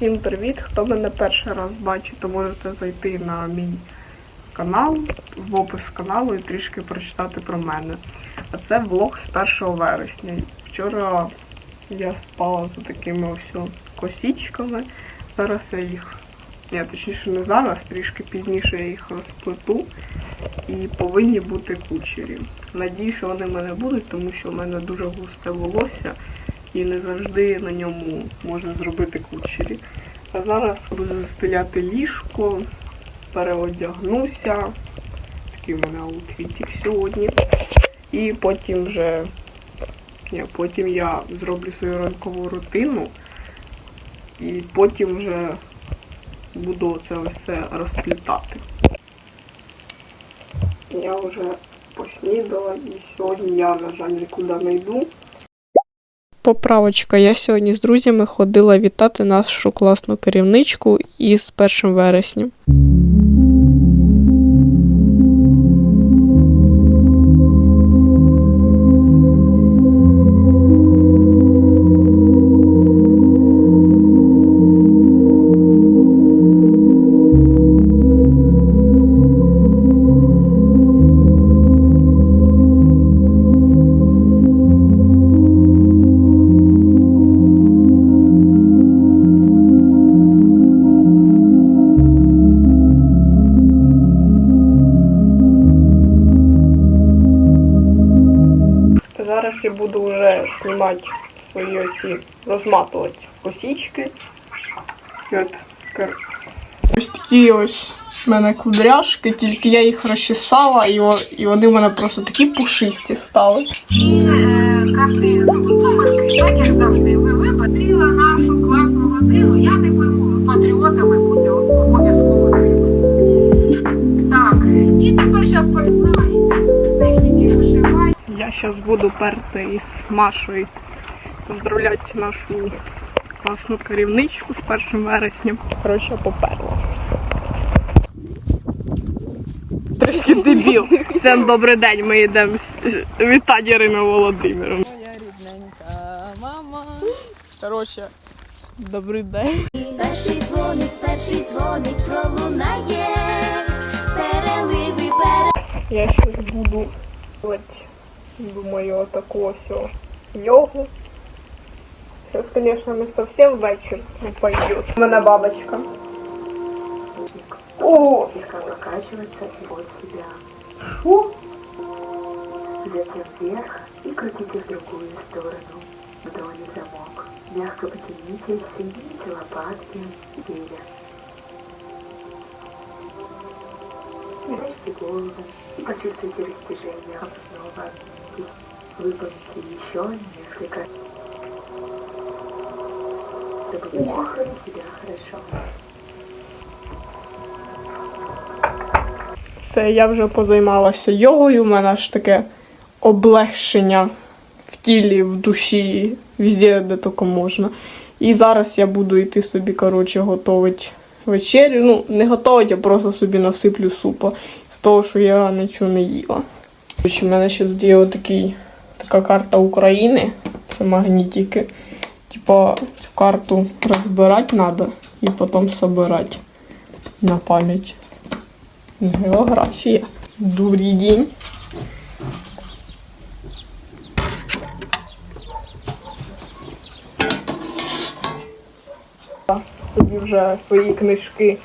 Всім привіт! Хто мене перший раз бачить, то можете зайти на мій канал, в опис каналу і трішки прочитати про мене. А це влог з 1 вересня. Вчора я спала за такими ось косічками. Зараз я їх, ні, точніше не зараз, трішки пізніше я їх розплету і повинні бути кучері. Надію, що вони в мене будуть, тому що в мене дуже густе волосся і не завжди на ньому можна зробити кучері. А зараз буду застеляти ліжко, переодягнуся. Такий в мене аутфітик сьогодні. І потім вже ні, потім я зроблю свою ранкову рутину. І потім вже буду це ось все розплітати. Я вже поснідала і сьогодні я, на жаль, нікуди не йду. Поправочка, я сьогодні з друзями ходила вітати нашу класну керівничку із 1 вересня. Буду вже знімати свої оці, розматувати косічки. От, кор- Ось такі ось в мене кудряшки, тільки я їх розчесала, і, о- і вони в мене просто такі пушисті стали. Ті е, карти, ну, так як завжди. Ви випатріла нашу класну родину. Я не пойму, патріотами зараз буду перти із Машою поздравляти нашу класну керівничку з 1 вересня. Коротше, поперла. Трішки дебіл. Всім добрий день, ми йдемо з- вітати Ірину Володимиру. Моя рідненька мама. Коротше, добрий день. Перший дзвоник, перший дзвоник пролунає, переливи пере. Я сейчас буду думаю, вот такую все йогу. Сейчас, конечно, не совсем вечер пойдет. У меня бабочка. О, и от себя. шо? Затем вверх и крутите в другую сторону. Ладони в замок. Мягко потяните, соедините лопатки и перья. Мягчите голову и почувствуйте растяжение снова. Выполните еще несколько. Чтобы вы чувствовали себя хорошо. Все, я вже позаймалася йогою, у мене аж таке облегшення в тілі, в душі, везде, де тільки можна. І зараз я буду йти собі, коротше, готувати вечерю. Ну, не готувати, а просто собі насиплю супа з того, що я нічого не їла. У мене ще тут є отакий, така карта України. Це магнітики. Типа цю карту розбирати треба і потім собирати на пам'ять. Географія. Добрий день. Тобі вже свої книжки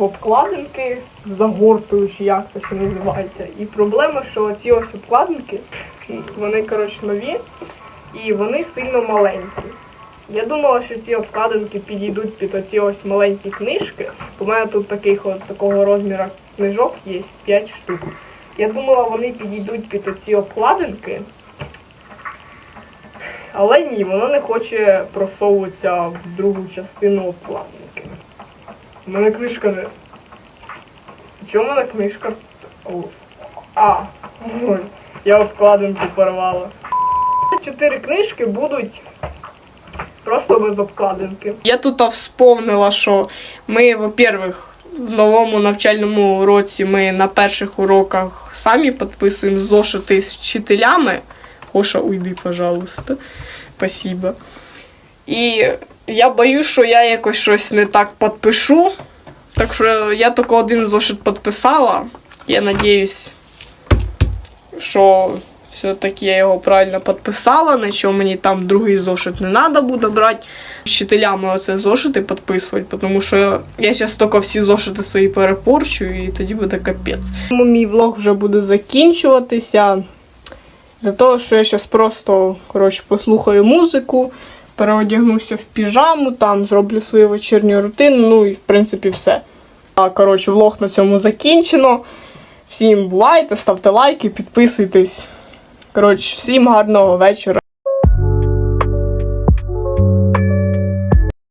в обкладинки загортую, чи як це ще називається. І проблема, що ці ось обкладинки, вони, коротше, нові і вони сильно маленькі. Я думала, що ці обкладинки підійдуть під оці ось маленькі книжки. У мене тут таких от такого розміру книжок є 5 штук. Я думала, вони підійдуть під оці обкладинки. Але ні, воно не хоче просовуватися в другу частину обкладинки. У мене книжка не. Чому в мене книжка? А, ой, я обкладинку порвала. Чотири книжки будуть просто без обкладинки. Я тут вспомнила, що ми, во-первых, в новому навчальному році ми на перших уроках самі підписуємо зошити з вчителями. Гоша, уйди, пожалуйста. Спасибо. І я боюсь, що я якось щось не так підпишу. Так що я тільки один зошит підписала. Я надіюсь, що все-таки я його правильно підписала, на що мені там другий зошит не треба буде брати. Вчителями оце зошити підписувати, тому що я зараз тільки всі зошити свої перепорчу, і тоді буде капець. Тому мій влог вже буде закінчуватися. За того, що я зараз просто коротше, послухаю музику, переодягнуся в піжаму, там зроблю свою вечірню рутину, ну і в принципі все. А коротше, влог на цьому закінчено. Всім бувайте, ставте лайки, підписуйтесь. Коротше, всім гарного вечора.